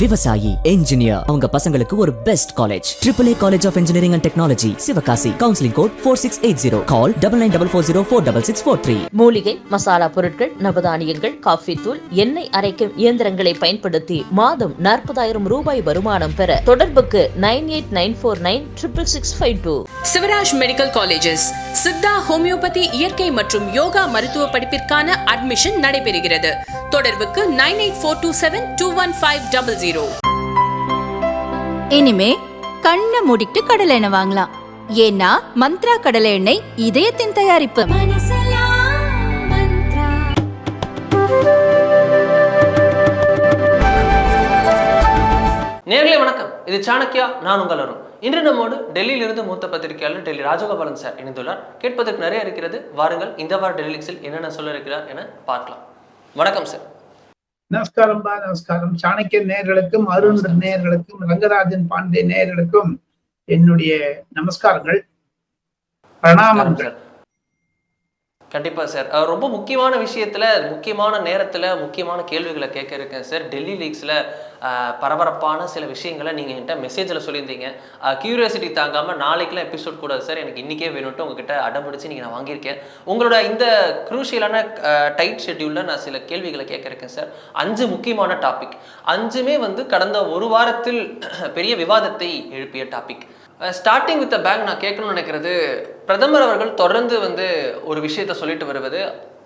விவசாயி என்ஜினியர் அவங்க பசங்களுக்கு ஒரு best college triple A college of engineering and technology Sivakasi counselling code four six eight zero call double nine double four zero four double six four three மூலிகை மசாலா பொருட்கள் நவதானியங்கள் coffee தூள் எண்ணெய் அரைக்கும் இயந்திரங்களை பயன்படுத்தி மாதம் நாற்பதாயிரம் ரூபாய் வருமானம் பெற தொடர்புக்கு nine eight nine four nine triple six five two. Sivaraj medical colleges Siddha homeopathy இயற்கை மற்றும் யோகா மருத்துவ படிப்பிற்கான அட்மிஷன் நடைபெறுகிறது. தொடர்புக்கு nine eight four two seven two one five double zero இனிமே கண்ணை மூடிட்டு கடலை எண்ணெய் வாங்கலாம். ஏன்னா மந்த்ரா கடலை எண்ணெய் இதயத்தின் தயாரிப்பு. நேர்களே வணக்கம். இது சாணக்கியா நான் உங்கள் அருண். இன்று நம்மோடு டெல்லியிலிருந்து மூத்த பத்திரிகையாளர் டெல்லி ராஜகோபாலன் சார் இணைந்துள்ளார். கேட்பதற்கு நிறைய இருக்கிறது. வாருங்கள் இந்த வார டெல்லிக்ஸில் என்னென்ன சொல்ல இருக்கிறார் என பார்க்கலாம். வணக்கம் சார். நமஸ்காரம் பா நமஸ்காரம். சாணக்கிய நேயர்களுக்கும் அருண் நேயர்களுக்கும் ரங்கராஜன் பாண்டே நேயர்களுக்கும் என்னுடைய நமஸ்காரங்கள் பிரணாமங்கள். கண்டிப்பாக சார் ரொம்ப முக்கியமான விஷயத்தில் முக்கியமான நேரத்தில் முக்கியமான கேள்விகளை கேட்க இருக்கேன் சார் டெல்லி லீக்ஸில் பரபரப்பான சில விஷயங்களை நீங்கள் என்கிட்ட மெசேஜில் சொல்லியிருந்தீங்க. கியூரியாசிட்டி தாங்காமல் நாளைக்கெலாம் எபிசோட் கூடாது சார் எனக்கு இன்றைக்கே வேணும்ட்டு உங்ககிட்ட அடம்பிடிச்சு நீங்கள் நான் வாங்கியிருக்கேன். உங்களோட இந்த குரூஷியலான டைட் ஷெட்யூலில் நான் சில கேள்விகளை கேட்க இருக்கேன் சார் அஞ்சு முக்கியமான டாபிக் அஞ்சுமே வந்து கடந்த ஒரு வாரத்தில் பெரிய விவாதத்தை எழுப்பிய டாபிக் ஸ்டார்டிங் வித் பேங்க் நான் கேட்கணும்னு நினைக்கிறது பிரதமர் அவர்கள் தொடர்ந்து வந்து ஒரு விஷயத்த சொல்லிட்டு வருவது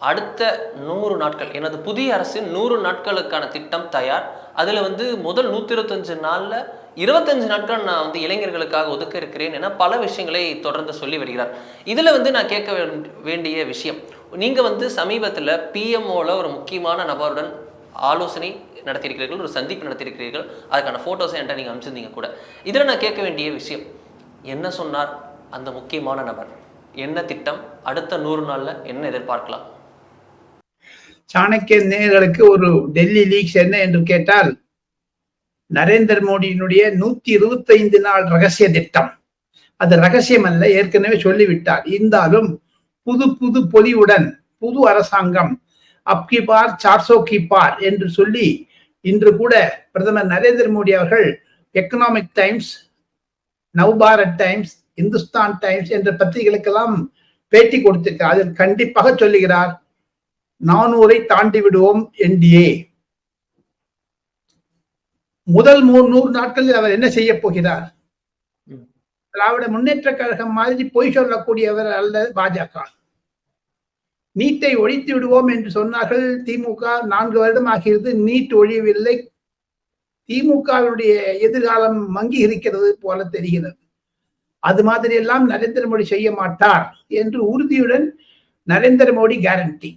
அடுத்த நூறு நாட்கள் எனது புதிய அரசின் நூறு நாட்களுக்கான திட்டம் தயார். அதில் வந்து முதல் நூற்றி இருபத்தஞ்சு நாளில் இருபத்தஞ்சு நாட்கள் நான் வந்து இளைஞர்களுக்காக ஒதுக்க இருக்கிறேன் என பல விஷயங்களை தொடர்ந்து சொல்லி வருகிறார். இதில் வந்து நான் கேட்க வேண்டிய விஷயம் நீங்கள் வந்து சமீபத்தில் பிஎம்ஓவில் ஒரு முக்கியமான நபருடன் ஆலோசனை நடத்தியிருக்கிறீர்கள் ஒரு சந்திப்பு நடத்தியிருக்கிறீர்கள் அதுக்கான ஃபோட்டோஸை என்கிட்ட நீங்கள் அனுப்பிச்சிருந்தீங்க கூட. இதில் நான் கேட்க வேண்டிய விஷயம் என்ன சொன்னார் அந்த முக்கியமான நபர்? என்ன திட்டம்? அடுத்த நூறு நாளில் என்ன எதிர்பார்க்கலாம்? சாணக்கிய நேர்களுக்கு ஒரு டெல்லி லீக்ஸ் என்ன என்று கேட்டால் நரேந்திர மோடியினுடைய நூத்தி இருபத்தைந்து நாள் ரகசிய திட்டம். அது ரகசியம் அல்ல ஏற்கனவே சொல்லிவிட்டார். இருந்தாலும் புது புது பொலிவுடன் புது அரசாங்கம் அப்கிபார் சார்சோ கி பார் என்று சொல்லி இன்று கூட பிரதமர் நரேந்திர மோடி அவர்கள் Economic Times Navbharat Times Hindustan Times என்ற பத்திரிகைகளுக்கெல்லாம் பேட்டி கொடுத்திருக்கிறார். அதில் கண்டிப்பாக சொல்லுகிறார் நானூரை தாண்டி விடுவோம் என்டிஏ முதல் மூணு நூறு நாட்களில் அவர் என்ன செய்ய போகிறார். திராவிட முன்னேற்ற கழகம் மாதிரி பொய் சொல்லக்கூடியவர் அல்ல பாஜக. நீட்டை ஒழித்து விடுவோம் என்று சொன்னார்கள். திமுக நான்கு வருடம் ஆகிறது நீட் ஒழியவில்லை திமுகவினுடைய எதிர்காலம் மங்கி இருக்கிறது போல தெரிகிறது. அது மாதிரி எல்லாம் நரேந்திர மோடி செய்ய மாட்டார் என்று உறுதியுடன் நரேந்திர மோடி கேரண்டி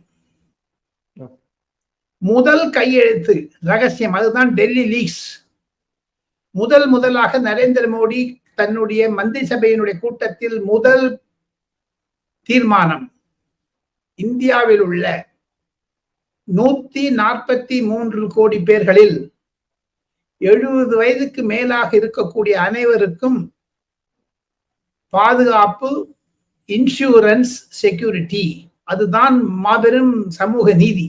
முதல் கையெழுத்து ரகசியம் அதுதான் டெல்லி லீக்ஸ் முதல் முதலாக நரேந்திர மோடி தன்னுடைய மந்திரி சபையினுடைய கூட்டத்தில் முதல் தீர்மானம் இந்தியாவில் உள்ள நூத்தி நாற்பத்தி மூன்று கோடி பேர்களில் எழுபது வயதுக்கு மேலாக இருக்கக்கூடிய அனைவருக்கும் பாதுகாப்பு இன்சூரன்ஸ் செக்யூரிட்டி அதுதான் மாபெரும் சமூக நீதி.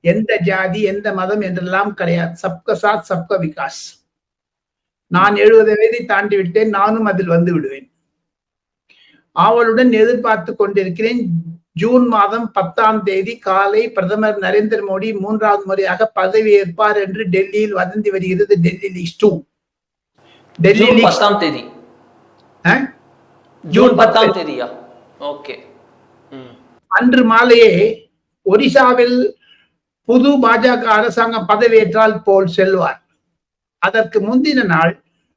எந்த ஜாதி எந்த மதம் என்றெல்லாம் கிடையாது. சப்க சாத் சப்க விகாஸ். நான் எழுபது வயதை தாண்டி விட்டேன். நானும் அதில் வந்து விடுவேன். ஆவலுடன் எதிர்பார்த்து கொண்டிருக்கிறேன். ஜூன் மாதம் பத்தாம் தேதி காலை பிரதமர் நரேந்திர மோடி மூன்றாவது முறையாக பதவி ஏற்பார் என்று டெல்லியில் வதந்தி வருகிறது டெல்லி லீக்ஸ் டூ டெல்லி பத்தாம் தேதி? ஜூன் பத்தாம் தேதியா? ஓகே. அன்று மாலையே ஒரிசாவில் புது பாஜக அரசாங்கம் பதவியேற்றால் போல் செல்வார். அதற்கு முந்தின நாள்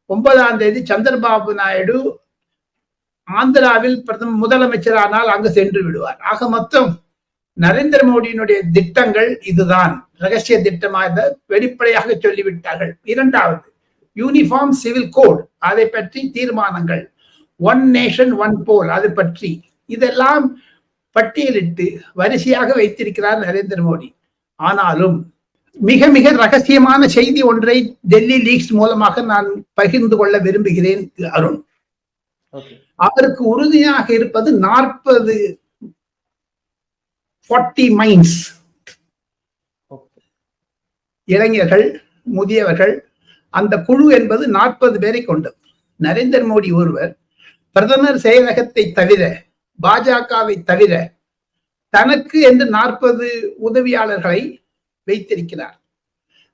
ஒன்பதாம் தேதி சந்திரபாபு நாயுடு ஆந்திராவில் பிரதம முதலமைச்சரானால் அங்கு சென்று விடுவார். ஆக மொத்தம் நரேந்திர மோடியினுடைய திட்டங்கள் இதுதான். ரகசிய திட்டமாக வெளிப்படையாக சொல்லிவிட்டார்கள். இரண்டாவது யூனிஃபார்ம் சிவில் கோட் அதை பற்றி தீர்மானங்கள். ஒன் நேஷன் ஒன் போல் அது பற்றி. இதெல்லாம் பட்டியலிட்டு வரிசையாக வைத்திருக்கிறார் நரேந்திர மோடி. ஆனாலும் மிக மிக ரகசியமான செய்தி ஒன்றை டெல்லி லீக்ஸ் மூலமாக நான் பகிர்ந்து கொள்ள விரும்புகிறேன் அருண். அவருக்கு உறுதியாக இருப்பது நாற்பது ஃபார்ட்டி மைன்ஸ் இளைஞர்கள் முதியவர்கள் அந்த குழு என்பது நாற்பது பேரை கொண்டது நரேந்திர மோடி ஒருவர் பிரதமர் செயலகத்தை தவிர பாஜகவை தவிர தனக்கு என்று நாற்பது உதவியாளர்களை வைத்திருக்கிறார்.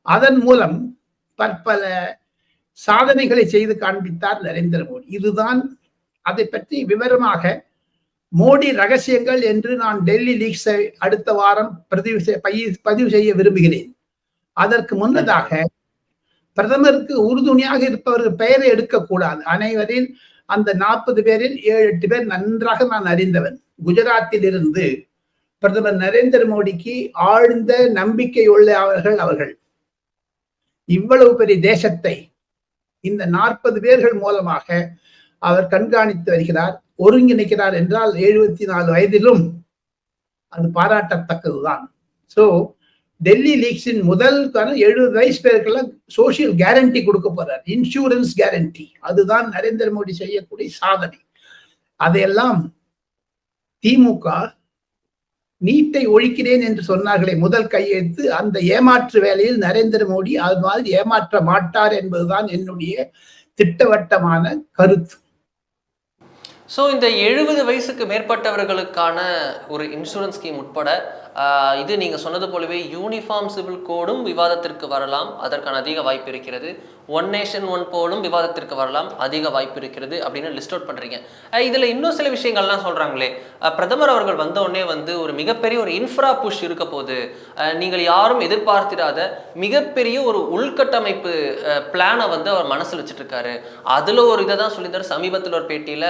அதன் மூலம் பற்பல சாதனைகளை செய்து காண்பித்தார் நரேந்திர மோடி. இதுதான் அதை பற்றி விவரமாக மோடி ரகசியங்கள் என்று நான் டெல்லி லீக்ஸை அடுத்த வாரம் பதிவு பதிவு செய்ய விரும்புகிறேன். அதற்கு முன்னதாக பிரதமருக்கு உறுதுணையாக இருப்பவர்கள் பெயரை எடுக்கக்கூடாது. அனைவரில் அந்த நாற்பது பேரில் ஏழு எட்டு பேர் நன்றாக நான் அறிந்தவன். குஜராத்தில் இருந்து பிரதமர் நரேந்திர மோடிக்கு ஆழ்ந்த நம்பிக்கை உள்ள அவர்கள் அவர்கள். இவ்வளவு பெரிய தேசத்தை இந்த நாற்பது பேர்கள் மூலமாக அவர் கண்காணித்து வருகிறார் ஒருங்கிணைக்கிறார் என்றால் எழுபத்தி நாலு வயதிலும் அது பாராட்டத்தக்கதுதான். ஸோ டெல்லி லீக்ஸின் முதல் எழுபது வயசு பேருக்கெல்லாம் சோசியல் கேரண்டி கொடுக்க போறார். இன்சூரன்ஸ் கேரண்டி அதுதான் நரேந்திர மோடி செய்யக்கூடிய சாதனை. அதையெல்லாம் திமுக நீட்டை ஒழிக்கிறேன் என்று சொன்னார்களே முதல் கையெழுத்து அந்த ஏமாற்று வேலையில் நரேந்திர மோடி அது மாதிரி ஏமாற்ற மாட்டார் என்பதுதான் என்னுடைய திட்டவட்டமான கருத்து. ஸோ இந்த எழுபது வயசுக்கு மேற்பட்டவர்களுக்கான ஒரு இன்சூரன்ஸ் ஸ்கீம் உட்பட இது நீங்கள் சொன்னது போலவே யூனிஃபார்ம் சிவில் கோடும் விவாதத்திற்கு வரலாம். அதற்கான அதிக வாய்ப்பு இருக்கிறது. ஒன் நேஷன் ஒன் போலும் விவாதத்திற்கு வரலாம். அதிக வாய்ப்பு இருக்கிறது அப்படின்னு லிஸ்ட் அவுட் பண்ணுறீங்க இதில் இன்னும் சில விஷயங்கள்லாம் சொல்கிறாங்களே பிரதமர் அவர்கள் வந்த உடனே வந்து ஒரு மிகப்பெரிய ஒரு இன்ஃப்ரா புஷ் இருக்க போது நீங்கள் யாரும் எதிர்பார்த்திராத மிகப்பெரிய ஒரு உள்கட்டமைப்பு பிளானை வந்து அவர் மனசில் வச்சுட்ருக்காரு. அதில் ஒரு இதை தான் சொல்லியிருந்தார் சமீபத்தில் ஒரு பேட்டியில்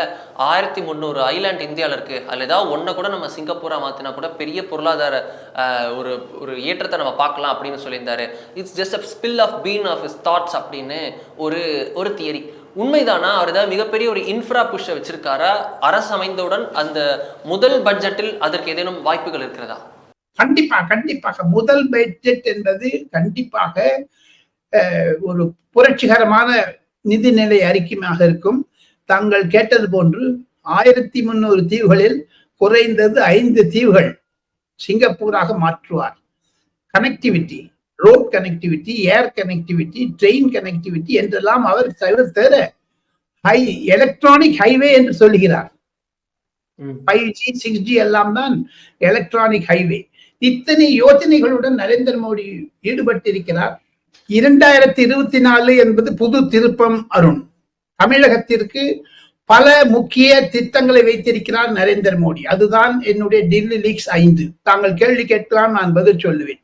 ஆயிரத்தி முந்நூறு ஐலாண்ட் இந்தியாவில் இருக்குது அதில் ஏதாவது ஒன்றை கூட நம்ம சிங்கப்பூரை மாற்றினா கூட பெரிய பொருளாதார அஹ், ஒரு ஒரு ஏற்றத்தை நம்ம பார்க்கலாம் அப்படின்னு சொல்லியிருந்தாரு. It's just a spill of bean of is thoughts அப்படின்னு ஒரு ஒரு தியரி உண்மைதானா? அவர் ஏதாவது மிகப்பெரிய ஒரு இன்ஃப்ரா புஷ்ஷை வச்சிருக்காரா? அரசு அமைந்தவுடன் அந்த முதல் பட்ஜெட்டில் அதற்கு ஏதேனும் வாய்ப்புகள் இருக்கிறதா? கண்டிப்பா கண்டிப்பாக. முதல் பட்ஜெட் என்பது கண்டிப்பாக அஹ், ஒரு புரட்சிகரமான நிதிநிலை அறிக்கையாக இருக்கும். தாங்கள் கேட்டது போன்று ஆயிரத்தி முன்னூறு தீவுகளில் குறைந்தது ஐந்து தீவுகள். சிங்கப்பூராக மாற்றுவார். Connectivity road connectivity air connectivity train connectivity என்றெல்லாம் அவர் தவிர ஹை எலக்ட்ரானிக் ஹைவே என்று சொல்லுகிறார் ஃபைவ் ஜி சிக்ஸ் ஜி எல்லாம் தான் எலக்ட்ரானிக் ஹைவே இத்தனை யோசனைகளுடன் நரேந்திர மோடி ஈடுபட்டிருக்கிறார். இரண்டாயிரத்தி இருபத்தி நாலு என்பது புது திருப்பம் அருண். தமிழகத்திற்கு பல முக்கிய திட்டங்களை வைத்திருக்கிறார் நரேந்திர மோடி. அதுதான் என்னுடைய டில்லி லீக்ஸ் ஐந்து. தாங்கள் கேள்வி கேட்கலாம் நான் பதில் சொல்லுவேன்.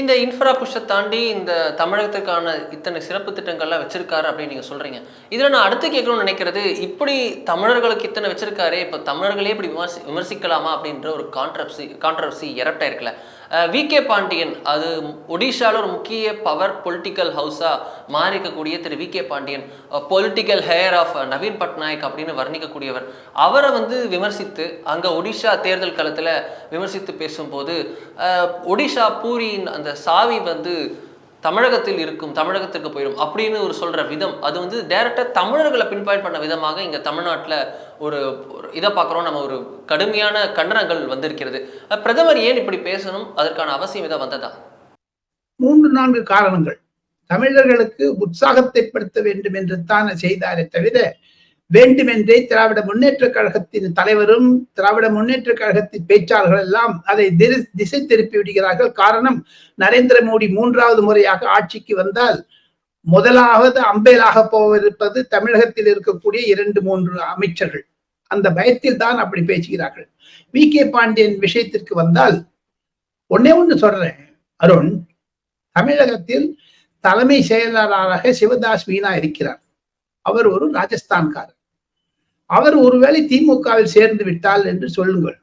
இந்த இன்ஃப்ரா புஷ்ஷை தாண்டி இந்த தமிழகத்துக்கான இத்தனை சிறப்பு திட்டங்கள்லாம் வச்சிருக்காரு அப்படின்னு நீங்க சொல்றீங்க. இதுல நான் அடுத்து கேட்கணும்னு நினைக்கிறது இப்படி தமிழர்களுக்கு இத்தனை வச்சிருக்காரு இப்போ தமிழர்களே இப்படி விமர்சி விமர்சிக்கலாமா அப்படின்ற ஒரு கான்ட்ரவர்சி கான்ட்ரவர்சி எரப்டா இருக்குல்ல. வி கே பாண்டியன் அது ஒடிஷாவில் ஒரு முக்கிய பவர் பொலிட்டிக்கல் ஹவுஸாக மாறிக்கக்கூடிய Thiru V K Pandian. Political heir of Naveen Patnaik அப்படின்னு வர்ணிக்கக்கூடியவர். அவரை வந்து விமர்சித்து அங்கே ஒடிஷா தேர்தல் களத்தில் விமர்சித்து பேசும்போது ஒடிஷா பூரியின் அந்த சாவி வந்து தமிழகத்தில் இருக்கும் தமிழகத்திற்கு போயிடும் அப்படின்னு ஒரு சொல்ற விதம். அது வந்து டைரக்டா தமிழர்களை பின்பயன் பண்ண விதமாக இங்க தமிழ்நாட்டுல ஒரு இதை பார்க்குறோம். நம்ம ஒரு கடுமையான கண்டனங்கள் வந்திருக்கிறது. பிரதமர் ஏன் இப்படி பேசணும்? அதற்கான அவசியம் இதை வந்ததா? மூன்று நான்கு காரணங்கள். தமிழர்களுக்கு உற்சாகத்தைப்படுத்த வேண்டும் என்று தான் செய்தாரே தவிர வேண்டுமென்றே திராவிட முன்னேற்ற கழகத்தின் தலைவரும் திராவிட முன்னேற்ற கழகத்தின் பேச்சாளர்கள் எல்லாம் அதை திசை திருப்பி விடுகிறார்கள். காரணம் நரேந்திர மோடி மூன்றாவது முறையாக ஆட்சிக்கு வந்தால் முதலாவது அம்பேலாக போவிருப்பது தமிழகத்தில் இருக்கக்கூடிய இரண்டு மூன்று அமைச்சர்கள். அந்த பயத்தில் தான் அப்படி பேசுகிறார்கள். வி. கே. பாண்டியன் விஷயத்திற்கு வந்தால் ஒன்னே ஒன்று சொல்றேன் அருண். தமிழகத்தில் தலைமை செயலாளராக சிவதாஸ் மீனா இருக்கிறார். அவர் ஒரு ராஜஸ்தான்காரர். அவர் ஒருவேளை திமுகவில் சேர்ந்து விட்டால் என்று சொல்லுங்கள்.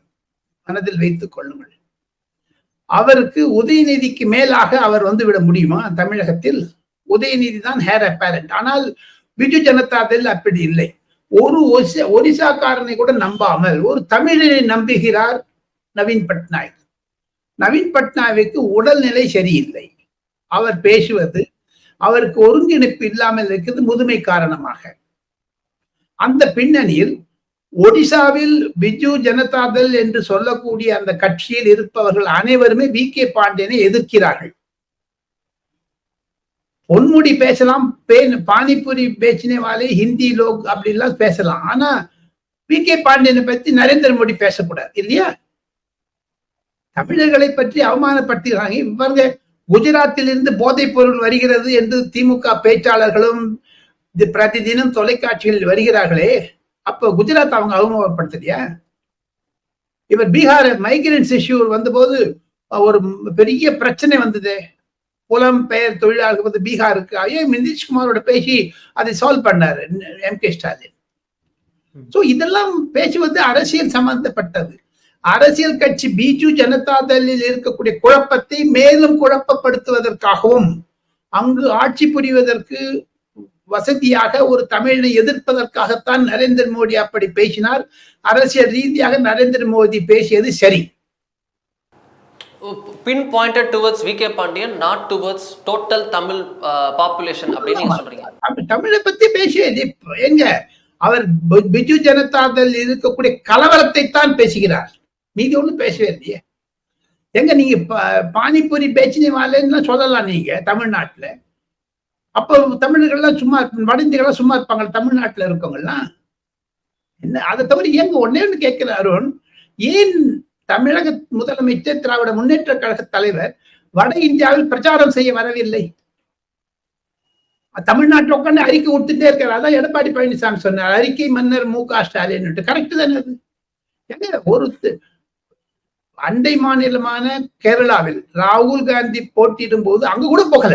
மனதில் வைத்துக் கொள்ளுங்கள். அவருக்கு உதயநிதிக்கு மேலாக அவர் வந்து விட முடியுமா? தமிழகத்தில் உதயநிதி தான் ஹேர் அப்பேரண்ட் ஆனால் பிஜு ஜனதாதள் அப்படி இல்லை. ஒரு ஒரிசாக்காரனை கூட நம்பாமல் ஒரு தமிழனை நம்புகிறார் நவீன் பட்நாயக். நவீன் பட்நாயக்கு உடல்நிலை சரியில்லை. அவர் பேசுவது அவருக்கு ஒருங்கிணைப்பு இல்லாமல் இருக்கிறது முதுமை காரணமாக. அந்த பின்னணியில் ஒடிசாவில் பிஜு ஜனதாதள் என்று சொல்லக்கூடிய அந்த கட்சியில் இருப்பவர்கள் அனைவருமே வி கே பாண்டியனை எதிர்க்கிறார்கள். பொன்முடி பேசலாம் பே- பானிபூரி பேச்சினே வாலே ஹிந்தி லோக் அப்படின்லாம் பேசலாம். ஆனா வி கே பாண்டியனை பத்தி நரேந்திர மோடி பேசக்கூடாது இல்லையா? தமிழர்களை பற்றி அவமானப்படுத்துகிறாங்க. இவங்க குஜராத்தில் இருந்து போதைப் பொருள் வருகிறது என்று திமுக பேச்சாளர்களும் இது பிரதிதினம் தொலைக்காட்சிகளில் வருகிறார்களே அப்ப குஜராத் அவங்க அவமானப்படுத்தலையா? இவர் பீகார் மைக்ரன்ஸ் இஷ்யூ வந்தபோது ஒரு பெரிய பிரச்சனை வந்தது. புலம் பெயர் தொழிலாளர்கள் வந்து பீகாருக்கு ஐயோ நிதிஷ்குமாரோட பேசி அதை சால்வ் பண்ணாரு எம் கே ஸ்டாலின். சோ இதெல்லாம் பேசுவது அரசியல் சம்பந்தப்பட்டது. அரசியல் கட்சி பிஜு ஜனதா தளில் இருக்கக்கூடிய குழப்பத்தை மேலும் குழப்பப்படுத்துவதற்காகவும் அங்கு ஆட்சி புரிவதற்கு வசதியாக ஒரு தமிழனை எதிர்ப்பதற்காகத்தான் நரேந்திர மோடி அப்படி பேசினார். அரசியல் ரீதியாக நரேந்திர மோடி பேசியது சரி. Pinpointed towards V K Pandian not towards total Tamil population அப்படின்னு சொல்றீங்க. தமிழை பத்தி பேசியது எங்க? அவர் பிஜு ஜனதா தள் இருக்கக்கூடிய கலவரத்தை தான் பேசுகிறார். மீதி ஒண்ணும் பேசவே இல்லையே. எங்க நீங்க பானிபூரி பேச்சினி வாழன்னு சொல்லலாம் நீங்க தமிழ்நாட்டுல. அப்போ தமிழர்கள்லாம் சும்மா வட இந்தியர்கள்லாம் சும்மா இருப்பாங்க தமிழ்நாட்டுல இருக்கவங்கலாம் என்ன அதை தவிர ஏங்க ஒன்னே ஒன்று கேட்கிற அருண் ஏன் தமிழக முதலமைச்சர் திராவிட முன்னேற்ற கழக தலைவர் வட இந்தியாவில் பிரச்சாரம் செய்ய வரவில்லை? தமிழ்நாட்டில் உட்காந்து அறிக்கை கொடுத்துட்டே இருக்கிறார் அதான் எடப்பாடி பழனிசாமி சொன்னார். அறிக்கை மன்னர் மு க ஸ்டாலின் கரெக்ட் தானே அது? ஏங்க ஒரு அண்டை மாநிலமான கேரளாவில் ராகுல் காந்தி போட்டியிடும் போது அங்க கூட போகல.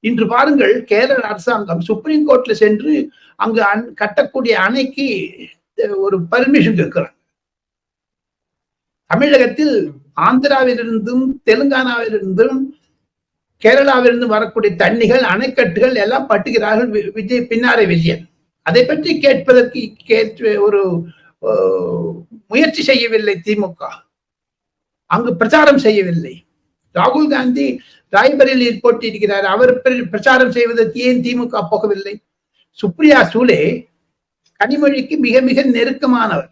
இன்று பாருங்கள் கேரள அரசாங்கம் சுப்ரீம் கோர்ட்ல சென்று அங்கு அன் கட்டக்கூடிய அணைக்கு ஒரு பர்மிஷன் கேட்கிறாங்க. தமிழகத்தில் ஆந்திராவிலிருந்தும் தெலுங்கானாவிலிருந்தும் கேரளாவிலிருந்து வரக்கூடிய தண்ணிகள் அணைக்கட்டுகள் எல்லாம் பட்டுகிறார்கள் வி- விஜய் பின்னாரை விஜயன். அதை பற்றி கேட்பதற்கு கேட்டு ஒரு முயற்சி செய்யவில்லை திமுக அங்கு பிரச்சாரம் செய்யவில்லை. ராகுல் காந்தி ராய்பரேலியில் போட்டியிடுகிறார் அவர் பிர- பிரச்சாரம் செய்வதற்கு ஏன் திமுக போகவில்லை? சுப்ரியா சூலே கனிமொழிக்கு மிக மிக நெருக்கமானவர்.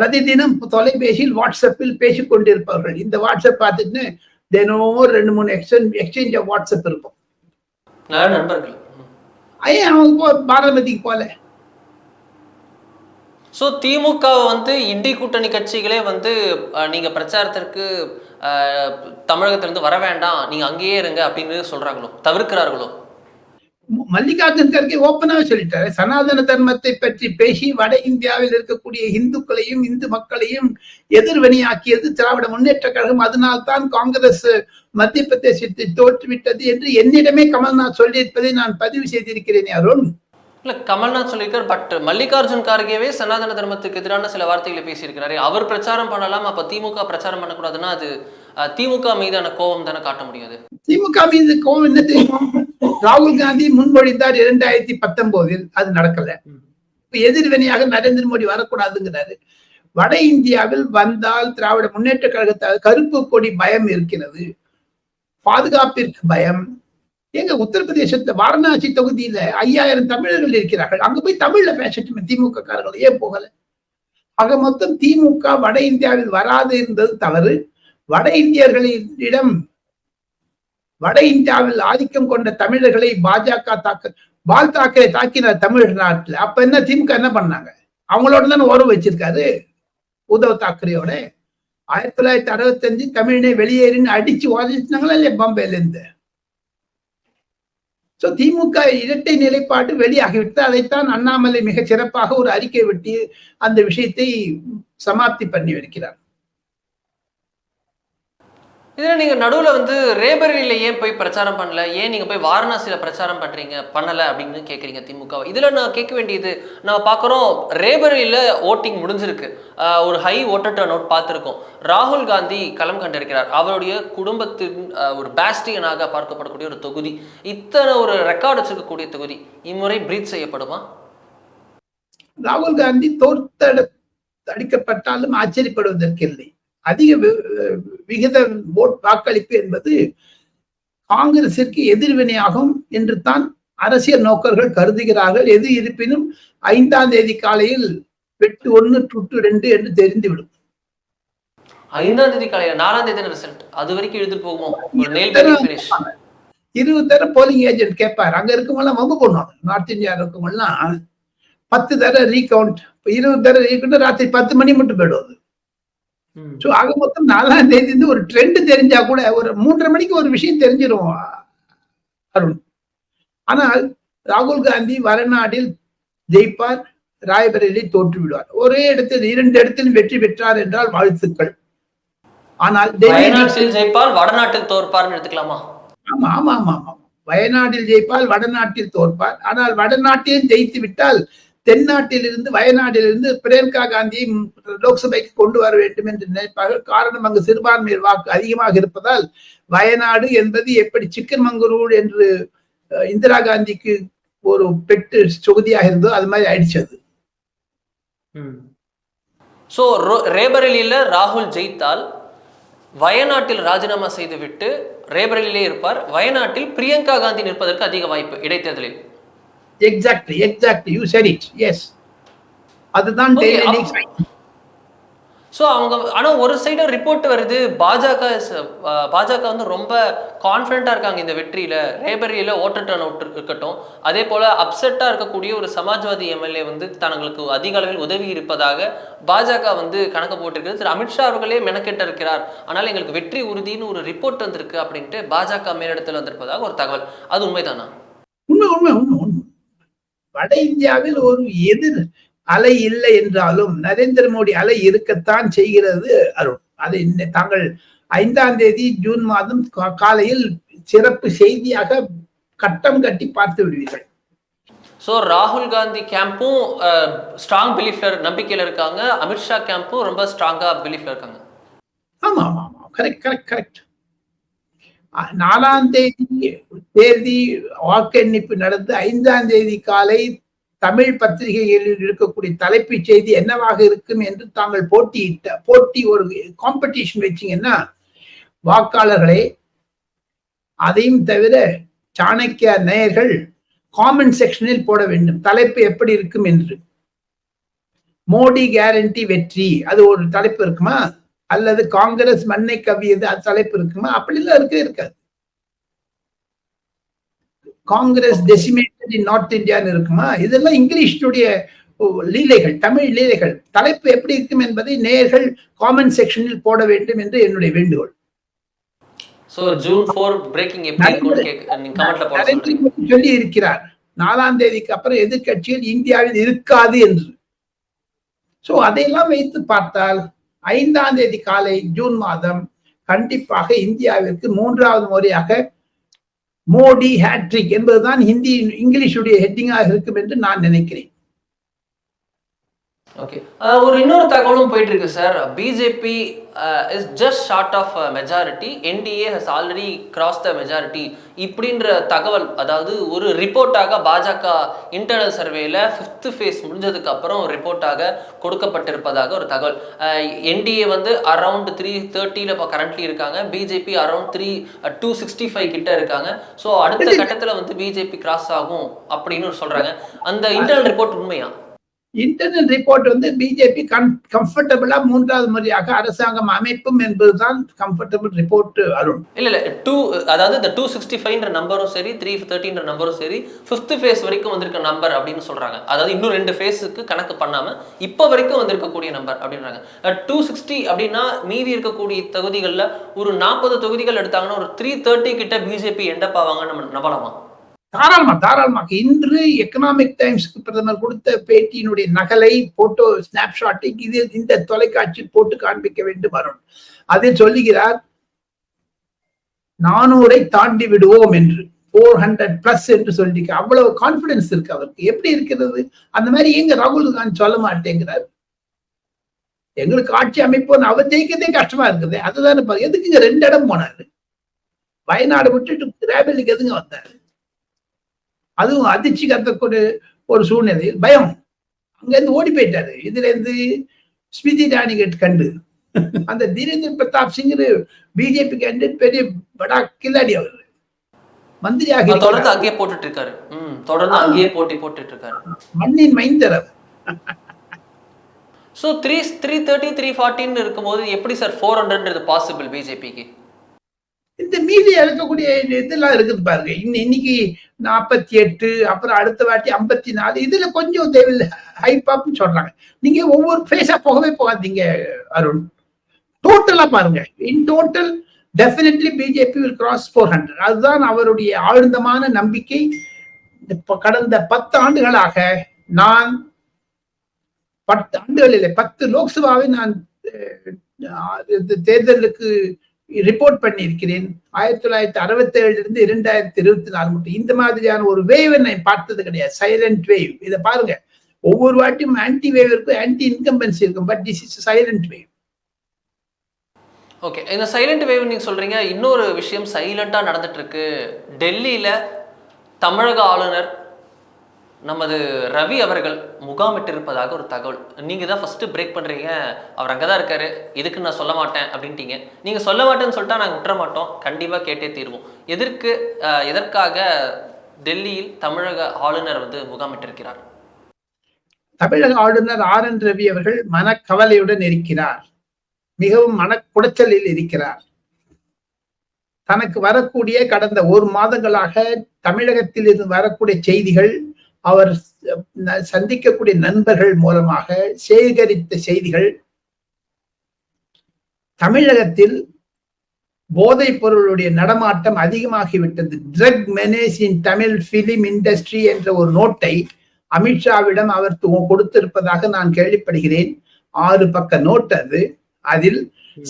பிரதிதினம் தொலைபேசியில் வாட்ஸ்அப்பில் பேசிக் கொண்டிருப்பவர்கள் இந்த வாட்ஸ்அப் பார்த்துட்டு தினம் ரெண்டு மூணு எக்ஸ்சேஞ்ச் எக்ஸ்சேஞ்ச் ஆஃப் வாட்ஸ்அப் இருக்கும். நண்பர்கள். ஐயா அவங்க போ பாரமதிக்கு போல? ஸோ திமுக வந்து இண்டி கூட்டணி கட்சிகளே வந்து நீங்க பிரச்சாரத்திற்கு தமிழகத்திலிருந்து வர வேண்டாம் நீங்க அங்கேயே இருங்க அப்படின்னு சொல்றாங்களோ? தவிர்க்கிறார்களோ? மல்லிகார்ஜுன் கர்கே ஓப்பனாக சொல்லிட்டாரு. சனாதன தர்மத்தை பற்றி பேசி வட இந்தியாவில் இருக்கக்கூடிய இந்துக்களையும் இந்து மக்களையும் எதிர்வினையாக்கியது திராவிட முன்னேற்ற கழகம். அதனால்தான் காங்கிரஸ் மத்திய பிரதேசத்தை தோற்றுவிட்டது என்று என்னிடமே கமல்நாத் சொல்லியிருப்பதை நான் பதிவு செய்திருக்கிறேன் அருண். இல்ல கமல்நாத் சொல்லியிருக்கார் பட் மல்லிகார்ஜுன் கார்கேவே சனாதன தர்மத்துக்கு எதிரான சில வார்த்தைகளை பேசியிருக்கிறாரு. அவர் பிரச்சாரம் பண்ணலாம் அப்ப திமுக பிரச்சாரம் பண்ணக்கூடாதுன்னா அது அஹ், திமுக மீதான கோபம் தானே காட்ட முடியாது. திமுக மீது கோவம் என்ன தெரியும்? ராகுல் காந்தி முன்மொழிந்தார் இரண்டாயிரத்தி பத்தொன்பதில் அது நடக்கல. இப்ப எதிர்வினையாக நரேந்திர மோடி வரக்கூடாதுங்கிறாரு. வட இந்தியாவில் வந்தால் திராவிட முன்னேற்ற கழகத்தால் கருப்பு கொடி பயம் இருக்கிறது. பாதுகாப்பிற்கு பயம். எங்க உத்தரப்பிரதேசத்துல வாரணாசி தொகுதியில ஐயாயிரம் தமிழர்கள் இருக்கிறார்கள். அங்க போய் தமிழ்ல பேசட்டுமே திமுக காரர்கள் ஏன் போகல? ஆக மொத்தம் திமுக வட இந்தியாவில் வராது இருந்தது தவறு. வட இந்தியர்களிடம் வட இந்தியாவில் ஆதிக்கம் கொண்ட தமிழர்களை பாஜக தாக்க பால் தாக்கரை தாக்கினார் தமிழ்நாட்டுல அப்ப என்ன திமுக என்ன பண்ணாங்க? அவங்களோட தானே உறவு வச்சிருக்காரு உத்தவ் தாக்கரேயோட. ஆயிரத்தி தொள்ளாயிரத்தி அறுபத்தஞ்சு தமிழனை வெளியேறின்னு அடிச்சு உதச்சினாங்களா இல்லையா பாம்பேல இருந்து சோ திமுக இரட்டை நிலைப்பாடு வெளியாகிவிட்டது. அதைத்தான் அண்ணாமலை மிக சிறப்பாக ஒரு அறிக்கை விட்டு அந்த விஷயத்தை சமாப்தி பண்ணி வருகிறார் இதில் நீங்கள் நடுவில் வந்து ரேபரேலியில ஏன் போய் பிரச்சாரம் பண்ணல? ஏன் நீங்கள் போய் வாரணாசியில் பிரச்சாரம் பண்ணுறீங்க பண்ணலை அப்படின்னு கேட்குறீங்க திமுக இதில் நான் கேட்க வேண்டியது நம்ம பார்க்குறோம் ரேபரில ஓட்டிங் முடிஞ்சிருக்கு. ஆஹ் ஒரு ஹை ஓட்டர் டர்ன் அவுட் பார்த்துருக்கோம். ராகுல் காந்தி களம் கண்டிருக்கிறார். அவருடைய குடும்பத்தின் ஒரு பேஸ்டியனாக பார்க்கப்படக்கூடிய ஒரு தொகுதி. இத்தனை ஒரு ரெக்கார்டு வச்சிருக்கக்கூடிய தொகுதி. இம்முறை பிரீத் செய்யப்படுமா? ராகுல் காந்தி தோற்ற அடிக்கப்பட்டாலும் ஆச்சரியப்படுவதற்கு இல்லை. அதிக விகித ஓட் வாக்களிப்பு என்பது காங்கிரசிற்கு எதிர்வினையாகும் என்று தான் அரசியல் நோக்கர்கள் கருதுகிறார்கள். எது இருப்பினும் ஐந்தாம் தேதி காலையில் வெட்டு ஒன்று டுட்டு ரெண்டு என்று தெரிந்துவிடும். ஐந்தாம் தேதி காலையில நாலாம் தேதி ரிசல்ட் அது வரைக்கும் எழுதிட்டு போகுமோ? இருபது தர போலிங் ஏஜென்ட் கேட்பார். அங்க இருக்கவங்கலாம் வம்பு பண்ணுவாங்க நார்த் இந்தியா இருக்கவங்கலாம் பத்து தர ரீகவுண்ட் இருபது தர ரீகவுண்ட் ராத்திரி பத்து மணி மட்டும் ம். ஸோ ஆக மொத்தம் நாலாம் தேதி இருந்து ஒரு ட்ரெண்ட் தெரிஞ்சா கூட ஒரு மூன்றரை மணிக்கு ஒரு விஷயம் தெரிஞ்சிடும் அருண். ஆனால் ராகுல் காந்தி வடநாட்டில் ஜெயிப்பார் ராய்பரேலி தோற்று விடுவார் ஒரே இடத்தில் இரண்டு இடத்தில் வெற்றி பெற்றார் என்றால் வாழ்த்துக்கள். ஆனால் ஜெயிப்பால் வடநாட்டில் தோற்பார்னு எடுத்துக்கலாமா? ஆமா ஆமா ஆமா ஆமா. வயநாட்டில் ஜெயிப்பால் வடநாட்டில் தோற்பார். ஆனால் வடநாட்டில் ஜெயித்து விட்டால் தென்னாட்டிலிருந்து வயநாட்டிலிருந்து பிரியங்கா காந்தி லோக்சபைக்கு கொண்டு வர வேண்டும் என்று நினைப்பார்கள் காரணம் அங்கு சிறுபான்மையர் வாக்கு அதிகமாக இருப்பதால் வயநாடு என்பது எப்படி சிக்கன் மங்கரூர் என்று இந்திரா காந்திக்கு ஒரு பெட்டு தொகுதியாக இருந்தோ அது மாதிரி அடிச்சது அது. ஸோ ரேபரேலியில் ராகுல் ஜெயித்தால் வயநாட்டில் ராஜினாமா செய்துவிட்டு ரேபரலிலே இருப்பார். வயநாட்டில் பிரியங்கா காந்தி நிற்பதற்கு அதிக வாய்ப்பு இடைத்தேர்தலில். Exactly exactly you said it. Yes அதுதான் ஸோ அவங்க ஆனால் ஒரு சைடு ரிப்போர்ட் வருது பாஜக அஹ், பாஜக வந்து ரொம்ப கான்ஃபிடண்ட்டாக இருக்காங்க இந்த வெற்றியில். ரேபரியில் ஓட்டர் டர்ன் அவுட் இருக்கட்டும். அதே போல் அப்செட்டாக இருக்கக்கூடிய ஒரு சமாஜ்வாதி எம்எல்ஏ வந்து தங்களுக்கு அதிக அளவில் உதவி இருப்பதாக பாஜக வந்து கணக்கு போட்டிருக்கிறது திரு அமித்ஷா அவர்களே மெனக்கெட்டு இருக்கிறார். ஆனால் எங்களுக்கு வெற்றி உறுதின்னு ஒரு ரிப்போர்ட் வந்திருக்கு அப்படின்ட்டு பாஜக மேலிடத்தில் வந்திருப்பதாக ஒரு தகவல். அது உண்மைதானா? உண்மை உண்மை உண்மை உண்மை. வட இந்தியாவில் ஒரு எதிர் அலை இல்லை என்றாலும் நரேந்திர மோடி அலை இருக்கத்தான் செய்கிறது அருண். அதை இன்ன- தாங்கள் ஐந்தாம் தேதி ஜூன் மாதம் காலையில் சிறப்பு செய்தியாக கட்டம் கட்டி பார்த்து விடுவீர்கள். ஸோ ராகுல் காந்தி கேம்பும் ஸ்ட்ராங் பிலீஃப்ல நம்பிக்கையில் இருக்காங்க. அமித்ஷா கேம்பும் ரொம்ப ஸ்ட்ராங்காக பிலீஃப்ல இருக்காங்க. ஆமா ஆமா ஆமா கரெக்ட் கரெக்ட் கரெக்ட் நாலாம் தேதி தேதி வாக்கெண்ணிப்பு நடந்து ஐந்தாம் தேதி காலை தமிழ் பத்திரிகைகளில் இருக்கக்கூடிய தலைப்புச் செய்தி என்னவாக இருக்கும் என்று தாங்கள் போட்டியிட்ட போட்டி ஒரு காம்படிஷன் வச்சீங்கன்னா வாக்காளர்களே அதையும் தவிர சாணக்கிய நேயர்கள் காமெண்ட் செக்ஷனில் போட வேண்டும். தலைப்பு எப்படி இருக்கும் என்று. மோடி கேரண்டி வெற்றி. அது ஒரு தலைப்பு இருக்குமா? அல்லது காங்கிரஸ் மண்ணை கவ்வியது அது தலைப்பு இருக்குமா? அப்படிலாம் இருக்கவே இருக்காது. காங்கிரஸ் டெசிமேட்டட் இன் நார்த் இந்தியான்னு இருக்குமா? இதெல்லாம் இங்கிலீஷுடைய ஓ, லீலைகள் தமிழ் லீலைகள். தலைப்பு எப்படி இருக்கும் என்பதை நேயர்கள் காமெண்ட் செக்ஷனில் போட வேண்டும் என்று என்னுடைய வேண்டுகோள். சொல்லி இருக்கிறார் நாலாம் தேதிக்கு அப்புறம் எதிர்க்கட்சிகள் இந்தியாவில் இருக்காது என்று. சோ அதையெல்லாம் வைத்து பார்த்தால் ஐந்தாம் தேதி காலை ஜூன் மாதம் கண்டிப்பாக இந்தியாவிற்கு மூன்றாவது முறையாக மோடி ஹேட்ரிக் என்பதுதான் ஹிந்தி இங்கிலீஷுடைய ஹெட்டிங்காக இருக்கும் என்று நான் நினைக்கிறேன். ஓகே ஒரு இன்னொரு தகவலும் போயிட்டு இருக்கு sir BJP is just short of majority NDA has already cross the majority இப்படின்ற தகவல் அதாவது ஒரு ரிப்போர்ட்டாக பாஜக இன்டர்னல் சர்வேல ஃபிஃப்த் ஃபேஸ் முடிஞ்சதுக்கு அப்புறம் ரிப்போர்ட்டாக கொடுக்கப்பட்டிருப்பதாக ஒரு தகவல். என்டிஏ வந்து அரௌண்ட் த்ரீ தேர்ட்டியில் இப்போ கரண்ட்லி இருக்காங்க. BJP around three to sixty five கிட்ட இருக்காங்க. ஸோ அடுத்த கட்டத்தில் வந்து பிஜேபி கிராஸ் ஆகும் அப்படின்னு சொல்றாங்க. அந்த இன்டர்னல் ரிப்போர்ட் உண்மையா? இன்டர்னல் ரிப்போர்ட் வந்து பிஜேபி கம்ஃபர்டபுளா மூன்றாவது முறையாக அரசாங்கம் அமைப்பும் என்பதுதான் கம்ஃபர்டபுள் ரிப்போர்ட் அருண். இல்ல இல்ல டூ அதாவது இந்த டூ சிக்ஸ்டி ஃபைவ்ன்ற நம்பரும் சரி த்ரீ தேர்ட்டின்ற நம்பரும் சரி ஃபிஃப்த் ஃபேஸ் வரைக்கும் வந்திருக்க நம்பர் அப்படின்னு சொல்றாங்க. அதாவது இன்னும் ரெண்டு ஃபேஸுக்கு கணக்கு பண்ணாம இப்போ வரைக்கும் வந்திருக்கக்கூடிய நம்பர் அப்படின்றாங்க. டூ சிக்ஸ்டி அப்படின்னா மீதி இருக்கக்கூடிய தொகுதிகளில் ஒரு நாற்பது தொகுதிகள் எடுத்தாங்கன்னா ஒரு த்ரீ தேர்ட்டி கிட்ட பிஜேபி எண்டப் ஆவாங்கன்னு நம்ம நம்பலாமா. தாராளமா தாராளமாக. இன்று எக்கனாமிக் டைம்ஸ்க்கு பிரதமர் கொடுத்த பேட்டியினுடைய நகலை போட்டோ ஸ்னாப்ஷாட்டை இது இந்த தொலைக்காட்சி போட்டு காண்பிக்க வேண்டும் அருண். அதில் சொல்லுகிறார் நானூரை தாண்டி விடுவோம் என்று. ஃபோர் ஹண்ட்ரட் பிளஸ் என்று சொல்லிக்க அவ்வளவு கான்பிடன்ஸ் இருக்கு அவருக்கு. எப்படி இருக்கிறது? அந்த மாதிரி எங்க ராகுல் காந்தி சொல்ல மாட்டேங்கிறார்? எங்களுக்கு ஆட்சி அமைப்போம் அவர் ஜெயிக்கிறதே கஷ்டமா இருக்குது. அதுதானே பாரு. எதுக்குங்க ரெண்டு இடம் போனாரு? வயநாடு விட்டுட்டு கிராபிலுக்கு எதுங்க வந்தாரு? அதுவும் அதிர்ச்சி கத்தக்கூடிய ஒரு சூழ்நிலையில் பயம். அங்கிருந்து ஓடி போயிட்டாரு. இதுல இருந்து ஸ்மிருதி இராணி கிட்ட கண்டு. அந்த தீரேந்திர பிரதாப் சிங் பிஜேபி கேண்டிடேட் பெரிய படா கில்லாடி அவர். மந்திரியாக தொடர்ந்து. அங்கேயே போட்டுட்டு இருக்காரு தொடர்ந்து அங்கேயே போட்டி போட்டுட்டு இருக்காரு மண்ணின் மைந்தர் அவர். So three three thirty three ஃபார்ட்டின்னு இருக்கும்போது எப்படி சார் ஃபோர் ஹண்ட்ரட்ன்றது பாசிபிள் பிஜேபிக்கு இந்த மீதி இருக்கக்கூடிய இதெல்லாம் இருக்குது பாருங்க. இன்னைக்கு நாற்பத்தி எட்டு அப்புறம் அடுத்த வாட்டி ஐம்பத்தி நாலு இதுல கொஞ்சம் தேவையில்லை. ஹைப்பாப்னு சொல்றாங்க. நீங்க ஒவ்வொரு பேஸா போகவே போகாதீங்க அருண். டோட்டலா பாருங்க. In total definitely BJP will cross four hundred அதுதான் அவருடைய ஆழ்ந்தமான நம்பிக்கை. கடந்த பத்து ஆண்டுகளாக நான் பத்து ஆண்டுகளில் பத்து லோக்சபாவை நான் தேர்தலுக்கு ரிப்போர்ட் பண்ணியிருக்கிறேன். ஆயிரத்தி தொள்ளாயிரத்தி அறுபத்தி ஏழுல இருந்து இரண்டாயிரத்தி இருபத்தி நாலு மட்டும். இந்த மாதிரியான ஒரு வேவை நான் பார்த்தது கிடையாது. சைலண்ட் வேவ் இதை பாருங்க. ஒவ்வொரு வாட்டியும் ஆன்டி வேவ் இருக்கும் ஆன்டி இன்கம்பன்சி இருக்கும். But this is silent wave okay இந்த சைலண்ட் வேவ் நீங்க சொல்றீங்க இன்னொரு விஷயம் சைலண்டா நடந்துட்டு இருக்கு. டெல்லியில தமிழக ஆளுநர் நமது ரவி அவர்கள் முகாமிட்டிருப்பதாக ஒரு தகவல். நீங்க தான் ஃபர்ஸ்ட் பிரேக் பண்றீங்க. அவர் அங்கதான் இருக்காரு. இதுக்கு நான் சொல்ல மாட்டேன் அப்படின்ட்டீங்க. நீங்க சொல்ல மாட்டேன்னு சொல்லிட்டா நாங்க விட்டுற மாட்டோம். கண்டிப்பா கேட்டே தீர்வோம். எதற்கு அஹ், எதற்காக டெல்லியில் தமிழக ஆளுநர் வந்து முகாமிட்டிருக்கிறார்? தமிழக ஆளுநர் ஆர் என் ரவி அவர்கள் மனக்கவலையுடன் இருக்கிறார். மிகவும் மனக்குடைச்சலில் இருக்கிறார். தனக்கு வரக்கூடிய கடந்த ஒரு மாதங்களாக தமிழகத்தில் இருந்து வரக்கூடிய செய்திகள் அவர் சந்திக்கக்கூடிய நண்பர்கள் மூலமாக சேகரித்த செய்திகள் தமிழகத்தில் போதைப் பொருளுடைய நடமாட்டம் அதிகமாகிவிட்டது. Drug menace in Tamil film industry என்ற ஒரு நோட்டை அமித்ஷாவிடம் அவர் கொடுத்திருப்பதாக நான் கேள்விப்படுகிறேன். ஆறு பக்க நோட் அது. அதில்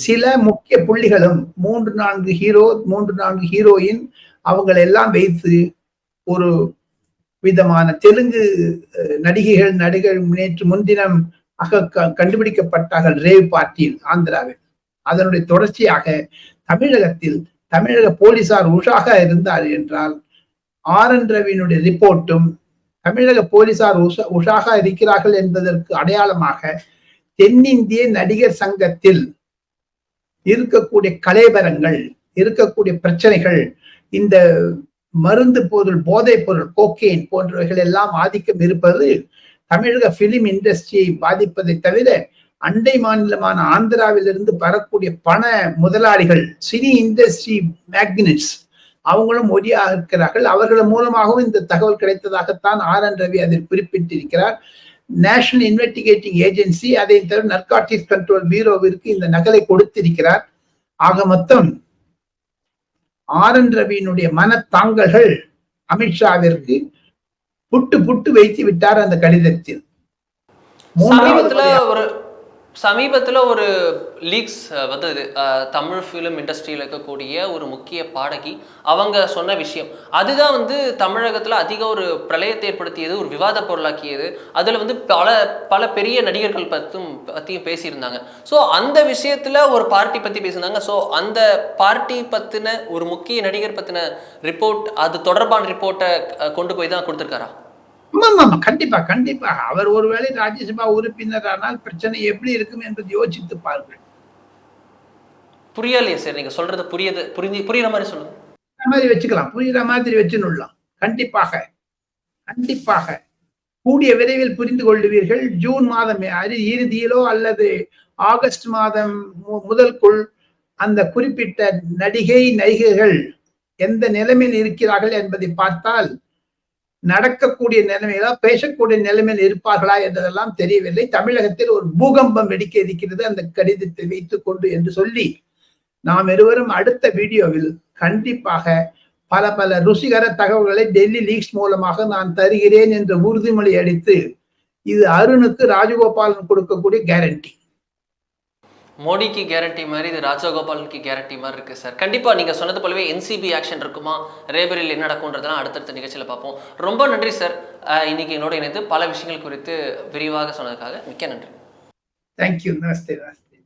சில முக்கிய புள்ளிகளும் மூன்று நான்கு ஹீரோ மூன்று நான்கு ஹீரோயின் அவங்களை எல்லாம் வைத்து ஒரு விதமான தெலுங்கு நடிகைகள் நடிகர் நேற்று முன்தினம் அக க- கண்டுபிடிக்கப்பட்டார்கள் ரேவ் பார்ட்டியில் ஆந்திராவில். அதனுடைய தொடர்ச்சியாக தமிழகத்தில் தமிழக போலீசார் உஷாக இருந்தார் என்றால் ஆர் என் ரவியினுடைய ரிப்போர்ட்டும் தமிழக போலீசார் உஷா உஷாக இருக்கிறார்கள் என்பதற்கு அடையாளமாக தென்னிந்திய நடிகர் சங்கத்தில் இருக்கக்கூடிய கலைபரங்கள் இருக்கக்கூடிய பிரச்சனைகள் இந்த மருந்து பொருள் போதைப் பொருள் கோக்கெயின் போன்றவைகள் எல்லாம் ஆதிக்கம் இருப்பது தமிழக பிலிம் இண்டஸ்ட்ரியை பாதிப்பதை தவிர அண்டை மாநிலமான ஆந்திராவிலிருந்து வரக்கூடிய பண முதலாளிகள் சினி இண்டஸ்ட்ரி மேக்னெட்ஸ் அவங்களும் ஒரியாக இருக்கிறார்கள். அவர்கள் மூலமாகவும் இந்த தகவல் கிடைத்ததாகத்தான் ஆர் என் ரவி அதில் குறிப்பிட்டிருக்கிறார். நேஷனல் இன்வெஸ்டிகேட்டிங் ஏஜென்சி அதை தவிர நர்காட்டிஸ் கண்ட்ரோல் பீரோவிற்கு இந்த நகலை கொடுத்திருக்கிறார். ஆக மொத்தம் ஆர் என் ரவியினுடைய மனத்தாங்கல்கள் அமித்ஷாவிற்கு புட்டு புட்டு வைத்து விட்டார் அந்த கடிதத்தில். மூன்றாவது சமீபத்தில் ஒரு லீக்ஸ் வந்து தமிழ் ஃபிலிம் இண்டஸ்ட்ரியில் இருக்கக்கூடிய ஒரு முக்கிய பாடகி அவங்க சொன்ன விஷயம். அதுதான் வந்து தமிழகத்தில் அதிக ஒரு பிரளயத்தை ஏற்படுத்தியது ஒரு விவாத பொருளாக்கியது. அதில் வந்து பல பல பெரிய நடிகர்கள் பற்றும் பற்றியும் பேசியிருந்தாங்க. ஸோ அந்த விஷயத்தில் ஒரு பார்ட்டி பற்றி பேசியிருந்தாங்க. ஸோ அந்த பார்ட்டி பற்றின ஒரு முக்கிய நடிகர் பற்றின ரிப்போர்ட் அது தொடர்பான ரிப்போர்ட்டை கொண்டு போய் தான் கொடுத்துருக்காரா? ஆமா ஆமா கண்டிப்பா கண்டிப்பா. அவர் ஒருவேளை ராஜ்யசபா உறுப்பினர் ஆனால் பிரச்சனை எப்படி இருக்கும் என்பதை யோசித்து பாருங்கள். புரியலையே சார் நீங்க சொல்றது புரியுது புரிஞ்சு புரியுற மாதிரி சொல்லுங்க. மாதிரி வச்சுக்கலாம். புரியுற மாதிரி வச்சுனுடலாம் கண்டிப்பாக கண்டிப்பாக. கூடிய விரைவில் புரிந்து கொள்ளுவீர்கள் ஜூன் மாதம் இறுதியிலோ அல்லது ஆகஸ்ட் மாதம் முதல்குள் அந்த குறிப்பிட்ட நடிகை நடிகைகள் எந்த நிலைமையில் இருக்கிறார்கள் என்பதை பார்த்தால் நடக்கக்கூடிய நிலைமையில பேசக்கூடிய நிலைமையில் இருப்பார்களா என்றதெல்லாம் தெரியவில்லை. தமிழகத்தில் ஒரு பூகம்பம் வெடிக்க இருக்கிறது. அந்த கடிதத்தை வைத்துக் கொண்டு என்று சொல்லி நாம் இருவரும் அடுத்த வீடியோவில் கண்டிப்பாக பல பல ருசிகர தகவல்களை டெல்லி லீக்ஸ் மூலமாக நான் தருகிறேன் என்ற உறுதிமொழி அளித்து இது அருணுக்கு ராஜகோபாலன் கொடுக்கக்கூடிய கேரண்டி மோடிக்கு கேரண்டி மாதிரி இது ராஜகோபாலுக்கு கேரண்டி மாதிரி இருக்குது சார் கண்டிப்பாக நீங்கள் சொன்னது போலவே என்சிபி ஆக்ஷன் இருக்குமா? ரேபரில் என்ன நடக்கும்ன்றதெல்லாம் அடுத்தடுத்த நிகழ்ச்சியில் பார்ப்போம். ரொம்ப நன்றி சார் இன்னைக்கு என்னோட இணைந்து பல விஷயங்கள் குறித்து விரிவாக சொன்னதுக்காக மிக்க நன்றி. தேங்க்யூ நமஸ்தே நமஸ்தே